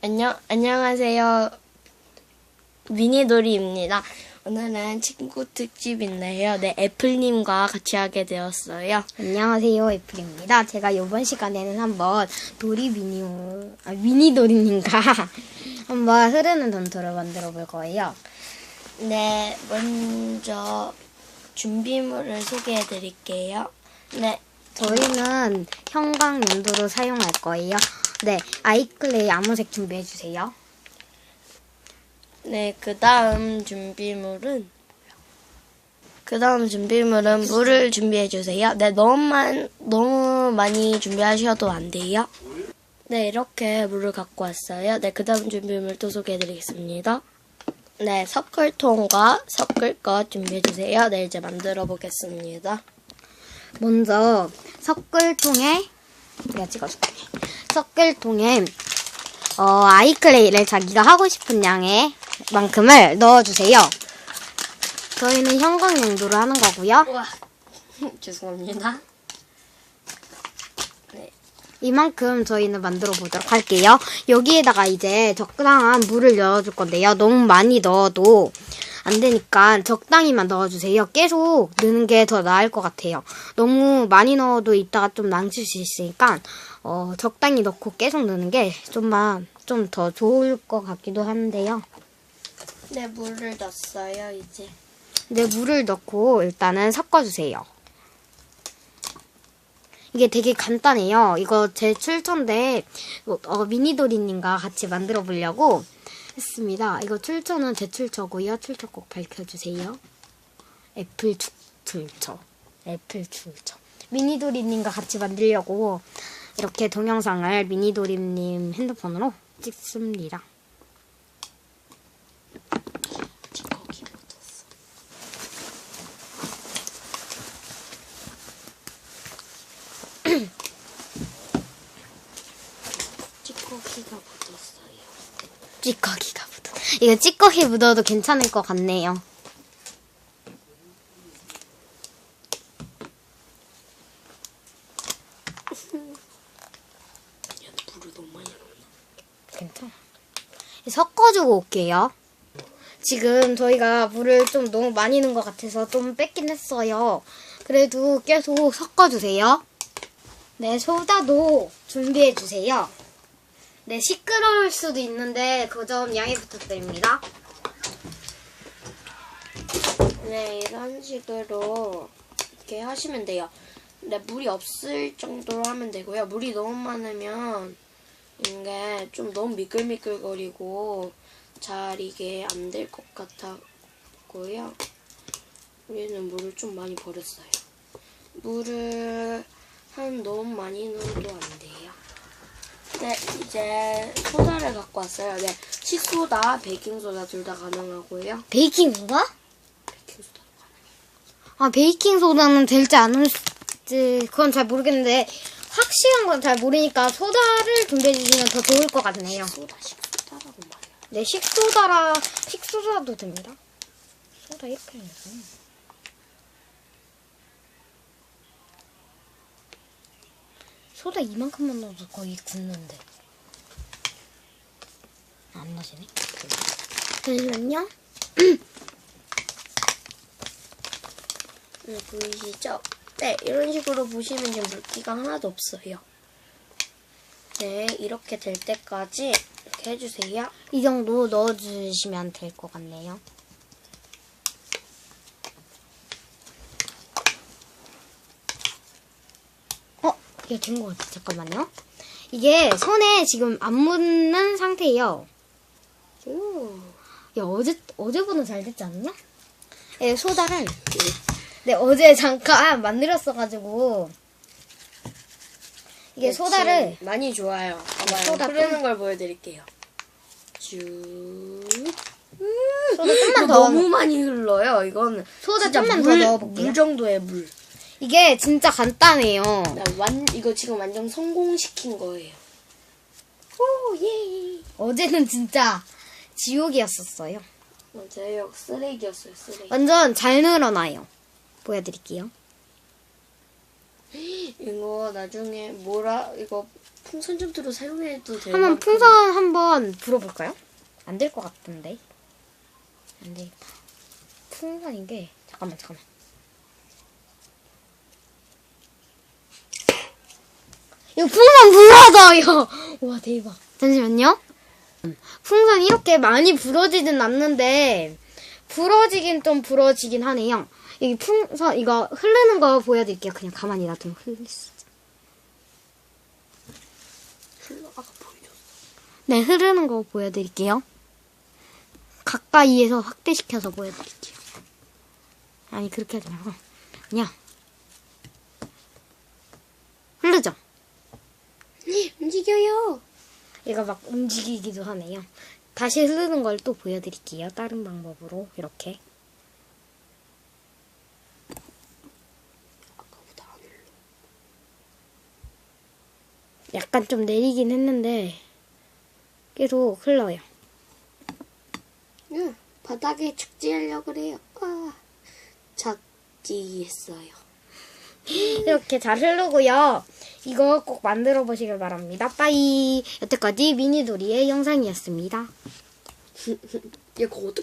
안녕, 안녕하세요. 미니돌이입니다. 오늘은 친구 특집인데요. 네, 애플님과 같이 하게 되었어요. 안녕하세요, 애플입니다. 제가 이번 시간에는 한번 도리 미니, 아, 미니도리님과 한번 흐르는 전투를 만들어 볼 거예요. 네, 먼저 준비물을 소개해 드릴게요. 네, 저희는 형광 연도로 사용할 거예요. 네, 아이클레이 아무색 준비해 주세요. 네, 그 다음 준비물은 그 다음 준비물은 물을 준비해 주세요. 네, 너무 많, 너무 많이 준비하셔도 안 돼요. 네, 이렇게 물을 갖고 왔어요. 네, 그 다음 준비물 또 소개해 드리겠습니다. 네, 섞을통과 섞을 것 준비해 주세요. 네, 이제 만들어 보겠습니다. 먼저 섞을통에 내가 찍어줄게. 섞을통에 어, 아이클레이를 자기가 하고 싶은 양의 만큼을 넣어주세요. 저희는 형광 용도로 하는 거고요. 우와, 죄송합니다. 이만큼 저희는 만들어 보도록 할게요. 여기에다가 이제 적당한 물을 넣어줄 건데요. 너무 많이 넣어도 안 되니까 적당히만 넣어주세요. 계속 넣는 게 더 나을 것 같아요. 너무 많이 넣어도 이따가 좀 망칠 수 있으니까 어, 적당히 넣고 계속 넣는 게 좀만 좀 더 좋을 것 같기도 한데요. 네, 물을 넣었어요, 이제. 네, 물을 넣고 일단은 섞어주세요. 이게 되게 간단해요. 이거 제 출처인데 어, 미니도리님과 같이 만들어 보려고 했습니다. 이거 출처는 제 출처고요. 출처 꼭 밝혀주세요. 애플 출- 출처. 애플 출처. 미니도리님과 같이 만들려고 이렇게 동영상을 미니도리님 핸드폰으로 찍습니다. 찌꺼기가. 찌꺼기가 묻어. 이거 찌꺼기 묻어도 괜찮을 것 같네요. 섞어주고 올게요. 지금 저희가 물을 좀 너무 많이 넣은 것 같아서 좀 뺐긴 했어요. 그래도 계속 섞어주세요. 네, 소다도 준비해주세요. 네, 시끄러울 수도 있는데 그 점 양해 부탁드립니다. 네, 이런 식으로 이렇게 하시면 돼요. 근데 물이 없을 정도로 하면 되고요. 물이 너무 많으면 이게 좀 너무 미끌미끌거리고 잘 이게 안 될 것 같았고요. 우리는 물을 좀 많이 버렸어요. 물을 한 너무 많이 넣어도 안 돼요. 네, 이제 소다를 갖고 왔어요. 네, 식소다, 베이킹소다 둘 다 가능하고요. 베이킹소다? 베이킹소다 아, 베이킹소다는 될지 안 될지 그건 잘 모르겠는데 확실한 건 잘 모르니까 소다를 준비해 주시면 더 좋을 것 같네요. 소다, 식소다라고 말해요. 네, 식소다라, 식소다도 됩니다. 소다 이렇게 해서. 소다 이만큼만 넣어도 거의 굳는데. 안 나시네? 잠시만요. 네, 보이시죠? 네, 이런 식으로 보시면 지금 물기가 하나도 없어요. 네, 이렇게 될 때까지 이렇게 해주세요. 이 정도 넣어주시면 될 것 같네요. 어, 이게 된것 같아. 잠깐만요. 이게 손에 지금 안 묻는 상태예요. 오, 야, 어제, 어제보다 잘 됐지 않냐? 예, 소다를. 네, 어제 잠깐 만들었어가지고. 이게 네, 소다를. 많이 좋아요. 봐봐요. 소다 흐르는 걸 보여드릴게요. 쭉. 소다 이거 좀만 더. 너무 많이 흘러요. 이건 소다 좀만 물, 더 넣어볼게요. 물 정도의 물. 이게 진짜 간단해요. 나 완, 이거 지금 완전 성공시킨 거예요. 오, 예. 어제는 진짜 지옥이었었어요. 맞아요. 쓰레기였어요, 쓰레기. 완전 잘 늘어나요. 보여드릴게요. 이거 나중에 뭐라, 이거 풍선 좀 들어 사용해도 돼요. 한번 풍선 한번 불어볼까요? 안 될 것 같은데. 안 되겠다. 풍선인 게 잠깐만 잠깐만. 이거 풍선 불어져요. 와 대박. 잠시만요. 풍선 이렇게 많이 불어지진 않는데 불어지긴 좀 불어지긴 하네요. 여기 풍선 이거 흐르는 거 보여드릴게요. 그냥 가만히 놔두면 보여줘. 네, 흐르는 거 보여드릴게요. 가까이에서 확대시켜서 보여드릴게요. 아니, 그렇게 하지 말고. 그냥. 흐르죠? 움직여요. 얘가 막 움직이기도 하네요. 다시 흐르는 걸 또 보여드릴게요. 다른 방법으로. 이렇게. 아까보다 안 흘러. 약간 좀 내리긴 했는데, 계속 흘러요. 응, 바닥에 축지하려고 그래요. 아, 착지했어요. 이렇게 잘 흐르고요. 이거 꼭 만들어 보시길 바랍니다. 빠이. 여태까지 미니도리의 영상이었습니다. 얘 그거 어떻게